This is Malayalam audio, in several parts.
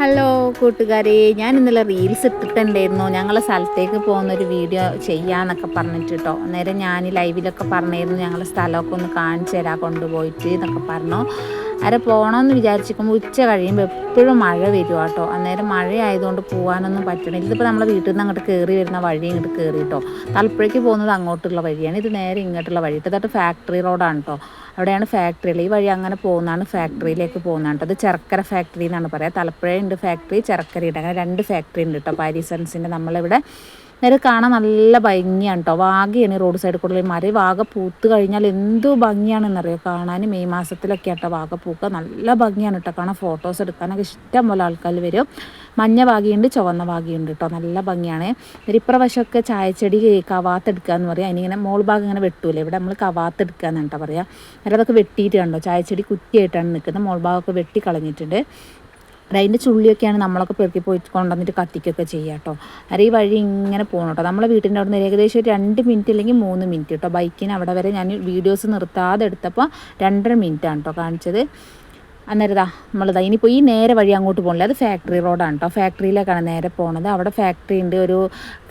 ഹലോ കൂട്ടുകാരെ ഞാൻ ഇന്നലെ റീൽസ് ഇട്ടിട്ടുണ്ടായിരുന്നു. ഞങ്ങളെ സ്ഥലത്തേക്ക് പോകുന്ന ഒരു വീഡിയോ ചെയ്യാന്നൊക്കെ പറഞ്ഞിട്ട് കേട്ടോ അന്നേരം ഞാൻ ലൈവിലൊക്കെ പറഞ്ഞിരുന്നു. ഞങ്ങളെ സ്ഥലമൊക്കെ ഒന്ന് കാണിച്ചു തരാം കൊണ്ടുപോയിട്ട് എന്നൊക്കെ പറഞ്ഞു. അരെ പോകണമെന്ന് വിചാരിച്ചിരിക്കുമ്പോൾ ഉച്ച കഴിയുമ്പോൾ എപ്പോഴും മഴ വരും കേട്ടോ അന്നേരം മഴ ആയതുകൊണ്ട് പോകാനൊന്നും പറ്റണില്ല. ഇതിപ്പോൾ നമ്മളെ വീട്ടിൽ നിന്ന് അങ്ങോട്ട് കയറി വരുന്ന വഴി ഇങ്ങോട്ട് കയറി കേട്ടോ തലപ്പുഴയ്ക്ക് പോകുന്നത് അങ്ങോട്ടുള്ള വഴിയാണ്. ഇത് നേരെ ഇങ്ങോട്ടുള്ള വഴി. ഇതൊട്ട് ഫാക്ടറി റോഡാണ് കേട്ടോ അവിടെയാണ് ഫാക്ടറികൾ ഈ വഴി അങ്ങനെ പോകുന്നതാണ് ഫാക്ടറിയിലേക്ക് പോകുന്നതാണ് കേട്ടോ അത് ചെറുക്കര ഫാക്ടറി എന്നാണ് പറയുക തലപ്പുഴ ഉണ്ട് ഫാക്ടറി ചെറുക്കരയുണ്ട് അങ്ങനെ രണ്ട് ഫാക്ടറി ഉണ്ട് കേട്ടോ പാരീസൻസിന്റെ നമ്മളിവിടെ നേരെ കാണാൻ നല്ല ഭംഗിയാണ് കേട്ടോ വാഗയാണ് റോഡ് സൈഡിൽ കൂടുതൽ മരം വാഗ പൂത്ത് കഴിഞ്ഞാൽ എന്തു ഭംഗിയാണെന്നറിയോ? കാണാൻ മെയ് മാസത്തിലൊക്കെ ആട്ടോ വാഗ പൂക്ക. നല്ല ഭംഗിയാണ് കേട്ടോ കാണാൻ ഫോട്ടോസ് എടുക്കാനൊക്കെ ഇഷ്ടം പോലെ ആൾക്കാർ വരും. മഞ്ഞ വാഗിയുണ്ട് ചുവന്ന വാഗിയുണ്ട് കേട്ടോ നല്ല ഭംഗിയാണ്. ഇപ്രാവശ്യമൊക്കെ ചായച്ചെടി കവാത്തെടുക്കുക എന്ന് പറയാം. അതിനിങ്ങനെ മോൾ ഭാഗം ഇങ്ങനെ വെട്ടൂലേ? ഇവിടെ നമ്മൾ കവാത്തെടുക്കുക എന്നാണ് കേട്ടോ പറയുക അതൊക്കെ വെട്ടിയിട്ട് കണ്ടോ ചായച്ചെടി കുറ്റിയായിട്ടാണ് നിൽക്കുന്നത് മോൾ ഭാഗമൊക്കെ വെട്ടി കളഞ്ഞിട്ടുണ്ട്. അതിന്റെ ചുള്ളിയൊക്കെയാണ് നമ്മളൊക്കെ പെറുക്കി പോയിട്ട് കൊണ്ടുവന്നിട്ട് കത്തിക്കൊക്കെ ചെയ്യുക കേട്ടോ. അത് ഈ വഴി ഇങ്ങനെ പോകണം കേട്ടോ. നമ്മളെ വീട്ടിന്റെ അവിടെ നിന്ന് ഏകദേശം രണ്ട് മിനിറ്റ് അല്ലെങ്കിൽ മൂന്ന് മിനിറ്റ് കേട്ടോ. ബൈക്കിന് അവിടെ വരെ ഞാൻ വീഡിയോസ് നിർത്താതെ എടുത്തപ്പോൾ രണ്ടര മിനിറ്റാണ് കേട്ടോ കാണിച്ചത്. അന്നേരം നമ്മളതാ ഇനിയിപ്പോൾ ഈ നേരെ വഴി അങ്ങോട്ട് പോകണില്ല അത് ഫാക്ടറി റോഡാണ് കേട്ടോ ഫാക്ടറിയിലേക്കാണ് നേരെ പോണത്. അവിടെ ഫാക്ടറി ഉണ്ട് ഒരു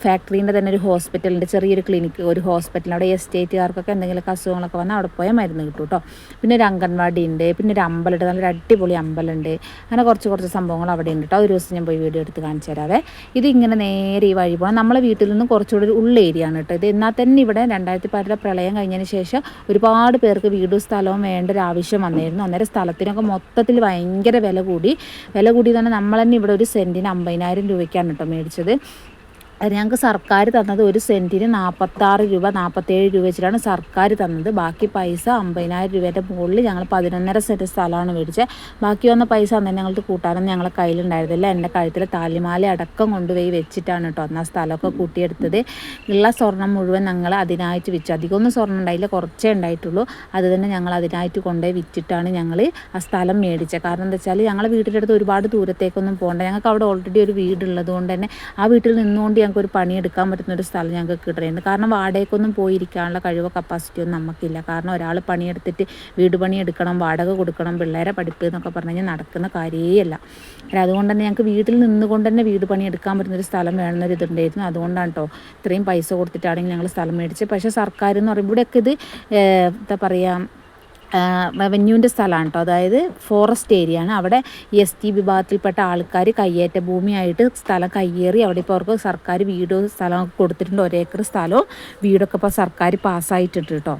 ഫാക്ടറീന്റെ തന്നെ ഒരു ഹോസ്പിറ്റലുണ്ട് ചെറിയൊരു ക്ലിനിക്ക് ഒരു ഹോസ്പിറ്റൽ അവിടെ എസ്റ്റേറ്റുകാർക്കൊക്കെ എന്തെങ്കിലുമൊക്കെ അസുഖങ്ങളൊക്കെ വന്നാൽ അവിടെ പോയാൽ മരുന്ന് കിട്ടും കേട്ടോ പിന്നെ ഒരു അംഗൻവാടി ഉണ്ട് പിന്നെ ഒരു അമ്പലമുണ്ട് നല്ലൊരു അടിപൊളി അമ്പലമുണ്ട് അങ്ങനെ കുറച്ച് കുറച്ച് സംഭവങ്ങൾ അവിടെ ഉണ്ട് കേട്ടോ ഒരു ദിവസം ഞാൻ പോയി വീഡിയോ എടുത്ത് കാണിച്ചു തരാവേ. ഇത് ഇങ്ങനെ നേരെ ഈ വഴി പോകണം നമ്മളെ വീട്ടിൽ നിന്ന് കുറച്ചുകൂടി ഒരു ഉള്ള ഏരിയ ആണ് കേട്ടോ ഇത് എന്നാൽ തന്നെ ഇവിടെ രണ്ടായിരത്തി പതിനെട്ടിലെ പ്രളയം കഴിഞ്ഞതിന് ശേഷം ഒരുപാട് പേർക്ക് വീടും സ്ഥലവും വേണ്ട ഒരു ആവശ്യം വന്നിരുന്നു. അന്നേരം സ്ഥലത്തിനൊക്കെ മൊത്തത്തിൽ ഭയങ്കര വില കൂടി. വില കൂടി തന്നെ നമ്മൾ തന്നെ ഇവിടെ ഒരു സെന്റിന് അമ്പതിനായിരം രൂപയ്ക്കാണ് കേട്ടോ മേടിച്ചത്. ഞങ്ങൾക്ക് സർക്കാർ തന്നത് ഒരു സെന്റിന് നാൽപ്പത്താറ് രൂപ നാൽപ്പത്തേഴ് രൂപ വെച്ചിട്ടാണ് സർക്കാർ തന്നത്. ബാക്കി പൈസ അമ്പതിനായിരം രൂപേന്റെ മുകളിൽ ഞങ്ങൾ പതിനൊന്നര സെന്റ് സ്ഥലമാണ് മേടിച്ചത് ബാക്കി വന്ന പൈസ അന്ന് ഞങ്ങൾക്ക് കൂട്ടാനൊന്നും ഞങ്ങളെ കയ്യിലുണ്ടായിരുന്നില്ല. എന്റെ കഴുത്തിൽ താലിമാല അടക്കം കൊണ്ടുപോയി വെച്ചിട്ടാണ് കേട്ടോ അന്ന് ആ സ്ഥലമൊക്കെ കൂട്ടിയെടുത്തത്. ഉള്ള സ്വർണം മുഴുവൻ ഞങ്ങൾ അതിനായിട്ട് വിറ്റു. അധികമൊന്നും സ്വർണം ഉണ്ടായില്ല കുറച്ചേ ഉണ്ടായിട്ടുള്ളൂ. അത് തന്നെ ഞങ്ങൾ അതിനായിട്ട് കൊണ്ടുപോയി വിറ്റിട്ടാണ് ഞങ്ങൾ ആ സ്ഥലം മേടിച്ചത് കാരണം എന്താ വെച്ചാൽ ഞങ്ങളെ വീട്ടിലെടുത്ത് ഒരുപാട് ദൂരത്തേക്കൊന്നും പോകണ്ട. ഞങ്ങൾക്ക് അവിടെ ഓൾറെഡി ഒരു വീടുള്ളത് കൊണ്ട് തന്നെ ആ വീട്ടിൽ നിന്നുകൊണ്ട് ഞങ്ങൾക്ക് ഒരു പണിയെടുക്കാൻ പറ്റുന്ന ഒരു സ്ഥലം ഞങ്ങൾക്ക് കിട്ടുന്നുണ്ട് കാരണം വാടകയ്ക്കൊന്നും പോയിരിക്കാനുള്ള കഴിവോ കപ്പാസിറ്റി ഒന്നും നമുക്കില്ല. കാരണം ഒരാൾ പണിയെടുത്തിട്ട് വീട് പണിയെടുക്കണം വാടക കൊടുക്കണം പിള്ളേരെ പഠിപ്പ് എന്നൊക്കെ പറഞ്ഞു കഴിഞ്ഞാൽ നടക്കുന്ന കാര്യമല്ല അതുകൊണ്ട് തന്നെ ഞങ്ങൾക്ക് വീട്ടിൽ നിന്നുകൊണ്ട് തന്നെ വീട് പണിയെടുക്കാൻ പറ്റുന്നൊരു സ്ഥലം വേണമെന്നൊരു ഇതുണ്ടായിരുന്നു അതുകൊണ്ടാണ് കേട്ടോ ഇത്രയും പൈസ കൊടുത്തിട്ടാണെങ്കിൽ ഞങ്ങൾ സ്ഥലം മേടിച്ചത്. പക്ഷേ സർക്കാർ എന്ന് പറയുമ്പോൾ ഇവിടെയൊക്കെ ഇത് എന്താ പറയുക റവന്യൂവിന്റെ സ്ഥലമാണ് കേട്ടോ അതായത് ഫോറസ്റ്റ് ഏരിയ ആണ് അവിടെ എസ് ടി വിഭാഗത്തിൽപ്പെട്ട ആൾക്കാർ കയ്യേറ്റ ഭൂമിയായിട്ട് സ്ഥലം കയ്യേറി അവിടെ ഇപ്പോൾ അവർക്ക് സർക്കാർ വീട് സ്ഥലമൊക്കെ കൊടുത്തിട്ടുണ്ട്. ഒരേക്കർ സ്ഥലവും വീടൊക്കെ ഇപ്പോൾ സർക്കാർ പാസ്സായിട്ടുണ്ട് കേട്ടോ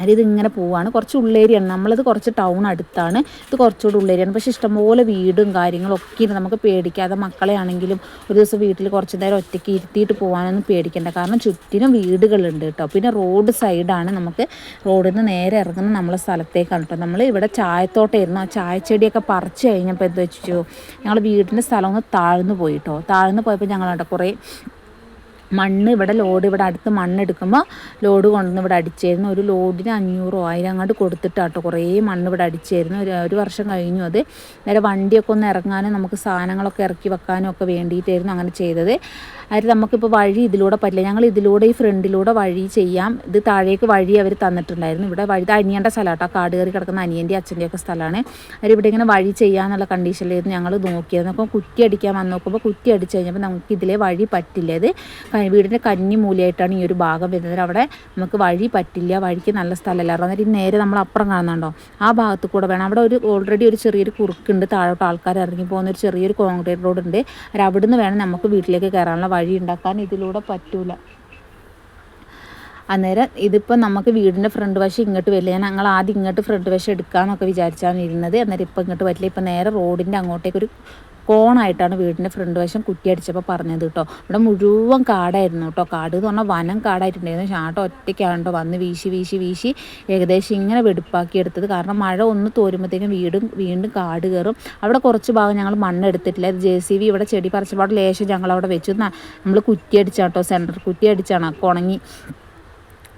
അത് ഇങ്ങനെ പോവാണ്. കുറച്ച് ഉള്ളേരിയാണ്. നമ്മളത് കുറച്ച് ടൗൺ അടുത്താണ്. ഇത് കുറച്ചുകൂടി ഉള്ളേരിയാണ്. പക്ഷേ ഇഷ്ടംപോലെ വീടും കാര്യങ്ങളും ഒക്കെ ഉണ്ട് നമുക്ക് പേടിക്കാതെ മക്കളെ ആണെങ്കിലും ഒരു ദിവസം വീട്ടിൽ കുറച്ച് നേരം ഒറ്റയ്ക്ക് ഇരുത്തിയിട്ട് പോകാനൊന്നും പേടിക്കേണ്ട. കാരണം ചുറ്റിനും വീടുകളുണ്ട് കേട്ടോ. പിന്നെ റോഡ് സൈഡാണ് നമുക്ക് റോഡിൽ നിന്ന് നേരെ ഇറങ്ങുന്ന നമ്മളെ സ്ഥലത്തേക്കാണ് കേട്ടോ. നമ്മൾ ഇവിടെ ചായത്തോട്ടായിരുന്നു. ആ ചായച്ചെടിയൊക്കെ പറിച്ചു കഴിഞ്ഞപ്പോൾ എന്താ വെച്ചു? ഞങ്ങൾ വീടിന്റെ സ്ഥലം ഒന്ന് താഴ്ന്നു പോയിട്ടോ താഴ്ന്നു പോയപ്പോൾ ഞങ്ങളുടെ കുറേ മണ്ണ് ഇവിടെ ലോഡ് ഇവിടെ അടുത്ത് മണ്ണെടുക്കുമ്പോൾ ലോഡ് കൊണ്ടുവന്ന് ഇവിടെ അടിച്ചായിരുന്നു ഒരു ലോഡിന് അഞ്ഞൂറോ ആയിരം അങ്ങോട്ട് കൊടുത്തിട്ടാട്ടോ കുറേ മണ്ണ് ഇവിടെ അടിച്ചായിരുന്നു ഒരു ഒരു വർഷം കഴിഞ്ഞു അത്. നേരെ വണ്ടിയൊക്കെ ഒന്ന് ഇറങ്ങാനും നമുക്ക് സാധനങ്ങളൊക്കെ ഇറക്കി വെക്കാനും ഒക്കെ വേണ്ടിയിട്ടായിരുന്നു അങ്ങനെ ചെയ്തത്. അത് നമുക്കിപ്പോൾ വഴി ഇതിലൂടെ പറ്റില്ല. ഞങ്ങൾ ഇതിലൂടെ ഈ ഫ്രണ്ടിലൂടെ വഴി ചെയ്യാം. ഇത് താഴേക്ക് വഴി അവർ തന്നിട്ടുണ്ടായിരുന്നു. ഇവിടെ വഴി അനിയന്റെ സ്ഥലം കേട്ടോ കാട് കയറി കിടക്കുന്ന അനിയന്റെ അച്ഛന്റെ ഒക്കെ സ്ഥലമാണ് അവരിവിടെ ഇങ്ങനെ വഴി ചെയ്യാന്നുള്ള കണ്ടീഷനിലായിരുന്നു ഞങ്ങൾ നോക്കിയത്. അപ്പോൾ കുറ്റി അടിക്കാൻ വന്ന് നോക്കുമ്പോൾ കുറ്റി അടിച്ചു കഴിഞ്ഞപ്പോൾ നമുക്ക് ഇതിലെ വഴി പറ്റില്ല. ഇത് വീടിന്റെ കന്നി മൂലയായിട്ടാണ് ഈ ഒരു ഭാഗം വരുന്നത്. അവിടെ നമുക്ക് വഴി പറ്റില്ല. വഴിക്ക് നല്ല സ്ഥലമല്ല. അന്നേരം നേരെ നമ്മൾ അപ്പുറം കാണുന്നുണ്ടോ? ആ ഭാഗത്ത് കൂടെ വേണം. അവിടെ ഒരു ഓൾറെഡി ഒരു ചെറിയൊരു കുറുക്കുണ്ട്. താഴോട്ട് ആൾക്കാർ ഇറങ്ങി പോകുന്ന ഒരു ചെറിയൊരു കോൺക്രീറ്റ് റോഡ് ഉണ്ട്. അവിടെ നിന്ന് വേണം നമുക്ക് വീട്ടിലേക്ക് കയറാനുള്ള ഉണ്ടാക്കാൻ ഇതിലൂടെ പറ്റൂല. അന്നേരം ഇതിപ്പോൾ നമുക്ക് വീടിന്റെ ഫ്രണ്ട് വശം ഇങ്ങോട്ട് വരില്ല. ഞാൻ ഞങ്ങൾ ആദ്യം ഇങ്ങോട്ട് ഫ്രണ്ട് വശം എടുക്കാമെന്നൊക്കെ വിചാരിച്ചാണ് ഇരുന്നത്. അന്നേരം ഇപ്പം ഇങ്ങോട്ട് പറ്റില്ല ഇപ്പം നേരെ റോഡിന്റെ അങ്ങോട്ടേക്ക് ഒരു കോണായിട്ടാണ് വീടിന്റെ ഫ്രണ്ട് വശം കുറ്റി അടിച്ചപ്പോൾ പറഞ്ഞത് കേട്ടോ. ഇവിടെ മുഴുവൻ കാടായിരുന്നു കേട്ടോ. കാട് എന്ന് പറഞ്ഞാൽ വനം കാടായിട്ടുണ്ടായിരുന്നു. ചാട്ടം ഒറ്റയ്ക്കാണ് കേട്ടോ. വന്ന് വീശി വീശി വീശി ഏകദേശം ഇങ്ങനെ വെടുപ്പാക്കി എടുത്തത്. കാരണം മഴ ഒന്ന് തോരുമ്പോഴത്തേക്കും വീടും വീണ്ടും കാട് കയറും. അവിടെ കുറച്ച് ഭാഗം ഞങ്ങൾ മണ്ണ് എടുത്തിട്ടില്ല. ജെ സി വി ഇവിടെ ചെടി പറിച്ചപാട് ലേശം ഞങ്ങൾ അവിടെ വെച്ചു. നമ്മൾ കുറ്റി അടിച്ചാട്ടോ സെന്റർ കുറ്റി അടിച്ചാണ് ഉണങ്ങി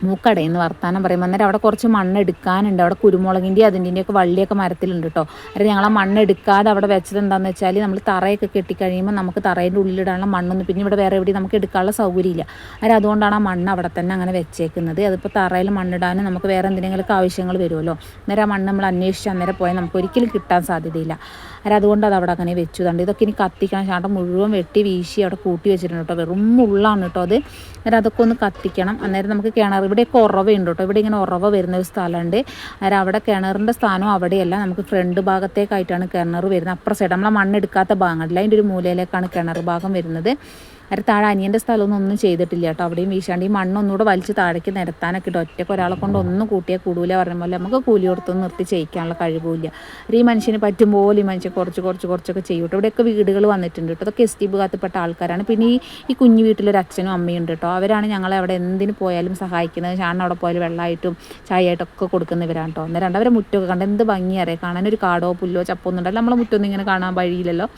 മൂക്കടയെന്ന്. വർത്താനം പറയുമ്പോൾ അന്നേരം അവിടെ കുറച്ച് മണ്ണ് എടുക്കാനുണ്ട് അവിടെ കുരുമുളകിന്റെ അതിന്റെ ഒക്കെ വള്ളിയൊക്കെ മരത്തിലുണ്ട് കേട്ടോ അന്നേരം ഞങ്ങളെ മണ്ണ് എടുക്കാതെ അവിടെ വെച്ചത് എന്താണെന്ന് വെച്ചാൽ നമ്മൾ തറയൊക്കെ കെട്ടിക്കഴിയുമ്പോൾ നമുക്ക് തറേന്റെ ഉള്ളിലിടാനുള്ള മണ്ണൊന്നും പിന്നെ ഇവിടെ വേറെ എവിടെയും നമുക്ക് എടുക്കാനുള്ള സൗകര്യമില്ല. അന്നേരം അതുകൊണ്ടാണ് ആ മണ്ണ് അവിടെ തന്നെ അങ്ങനെ വെച്ചേക്കുന്നത്. അതിപ്പോൾ തറയിൽ മണ്ണിടാനും നമുക്ക് വേറെ എന്തെങ്കിലുമൊക്കെ ആവശ്യങ്ങൾ വരുമല്ലോ. അന്നേരം ആ മണ്ണ് നമ്മൾ അന്വേഷിച്ച് അന്നേരം പോയാൽ നമുക്ക് ഒരിക്കലും കിട്ടാൻ സാധ്യതയില്ല. അന്നേരം അതുകൊണ്ട് അത് അവിടെ അങ്ങനെ വെച്ചു. ഇതൊക്കെ ഇനി കത്തിക്കണം. ചാട്ടം മുഴുവൻ വെട്ടി വീശി അവിടെ കൂട്ടി വെച്ചിട്ടുണ്ട് കേട്ടോ വെറും ഉള്ളാണ് കേട്ടോ അത്. അന്നേരം അതൊക്കെ ഒന്ന് കത്തിക്കണം. അന്നേരം നമുക്ക് കിണർ ഇവിടെയൊക്കെ ഉറവയുണ്ട് കേട്ടോ ഇവിടെ ഇങ്ങനെ ഉറവ വരുന്ന ഒരു സ്ഥലമുണ്ട്. അന്നേരം അവിടെ കിണറിന്റെ സ്ഥാനം അവിടെയല്ല. നമുക്ക് ഫ്രണ്ട് ഭാഗത്തേക്കായിട്ടാണ് കിണർ വരുന്നത്. അപ്പുറം സൈഡ് നമ്മളെ മണ്ണെടുക്കാത്ത ഭാഗങ്ങളില്ല അതിന്റെ ഒരു മൂലയിലേക്കാണ് കിണർ ഭാഗം വരുന്നത്. അന്നേരം താഴെ അനിയന്റെ സ്ഥലമൊന്നും ഒന്നും ചെയ്തിട്ടില്ല കേട്ടോ. അവിടെയും വീശാണ്ട് ഈ മണ്ണൊന്നുകൂടെ വലിച്ച് താഴേക്ക് നിരത്താനൊക്കെ ഇട്ട് ഒറ്റയ്ക്ക് ഒരാളെ കൊണ്ട് ഒന്നും കൂട്ടിയാൽ കൂടൂല പറഞ്ഞ പോലെ. നമുക്ക് കൂലി കൊടുത്ത് നിർത്തി ചെയ്യിക്കാനുള്ള കഴിവില്ല ഈ മനുഷ്യന് പറ്റും പോലെ ഈ മനുഷ്യൻ കുറച്ച് കുറച്ച് കുറച്ചൊക്കെ ചെയ്യും കേട്ടോ. ഇവിടെയൊക്കെ വീടുകൾ വന്നിട്ടുണ്ട് കേട്ടോ. അതൊക്കെ എസ് ടി ആൾക്കാരാണ്. പിന്നെ ഈ ഈ കുഞ്ഞു വീട്ടിലൊരു അച്ഛനും അമ്മയും ഉണ്ട് കേട്ടോ. അവരാണ് ഞങ്ങളെ അവിടെ എന്തിന് പോയാലും സഹായിക്കുന്നത്. ഷാണ് അവിടെ പോയാലും വെള്ളമായിട്ടും ചായയായിട്ടൊക്കെ കൊടുക്കുന്നവരാണ് കേട്ടോ. അന്നേരം അവരെ മുറ്റമൊക്കെ കണ്ട് എന്ത് ഭംഗിയറിയാം കാണാനൊരു കാടോ പുല്ലോ ചപ്പോ ഒന്നും ഉണ്ടല്ലോ. നമ്മളെ മുറ്റൊന്നും ഇങ്ങനെ കാണാൻ വഴിയില്ലല്ലോ.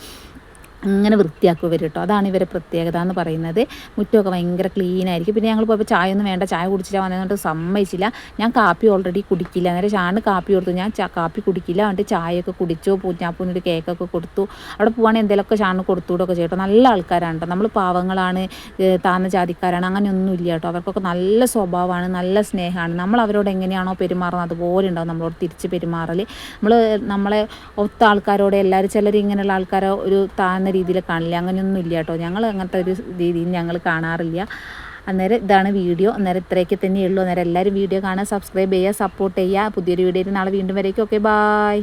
അങ്ങനെ വൃത്തിയാക്കും ഇവർ കേട്ടോ അതാണ് ഇവരെ പ്രത്യേകത എന്ന് പറയുന്നത്. മുറ്റമൊക്കെ ഭയങ്കര ക്ലീൻ ആയിരിക്കും. പിന്നെ ഞങ്ങൾ പോയപ്പോൾ ചായ ഒന്നും വേണ്ട. ചായ കുടിച്ചിട്ട് വന്നതുകൊണ്ട് സമ്മതിച്ചില്ല. ഞാൻ കാപ്പി ഓൾറെഡി കുടിക്കില്ല. അന്നേരം ഷാണ് കാപ്പി കൊടുത്തു. ഞാൻ കാപ്പി കുടിക്കില്ല. എന്നിട്ട് ചായയൊക്കെ കുടിച്ചു. പൂഞ്ഞാപ്പൂന്നിട്ട് കേക്കൊക്കെ കൊടുത്തു. അവിടെ പോവാണെങ്കിൽ എന്തെങ്കിലുമൊക്കെ ഷാണ് കൊടുത്തുകൂടൊക്കെ ചെയ്യട്ടോ നല്ല ആൾക്കാരാണ് കേട്ടോ നമ്മൾ പാവങ്ങളാണ് താന്ന ജാതിക്കാരാണ്. അങ്ങനെയൊന്നും ഇല്ല കേട്ടോ അവർക്കൊക്കെ നല്ല സ്വഭാവമാണ്. നല്ല സ്നേഹമാണ്. നമ്മൾ അവരോട് എങ്ങനെയാണോ പെരുമാറുന്നത് അതുപോലെ ഉണ്ടാവും. നമ്മളോട് തിരിച്ച് പെരുമാറൽ നമ്മൾ നമ്മളെ ഒത്ത ആൾക്കാരോട് എല്ലാവരും ചിലർ ഇങ്ങനെയുള്ള ആൾക്കാരെ ഒരു താഴ്ന്ന രീതിയിൽ കാണില്ല. അങ്ങനെയൊന്നും ഇല്ല കേട്ടോ. ഞങ്ങൾ അങ്ങനത്തെ ഒരു രീതിയിൽ ഞങ്ങൾ കാണാറില്ല. അന്നേരം ഇതാണ് വീഡിയോ. അന്നേരം ഇത്രയൊക്കെ തന്നെയുള്ളൂ അന്നേരം എല്ലാവരും വീഡിയോ കാണാൻ സബ്സ്ക്രൈബ് ചെയ്യുക സപ്പോർട്ട് ചെയ്യുക. പുതിയൊരു വീഡിയോയിൽ നാളെ വീണ്ടും വരേക്കും. Okay bye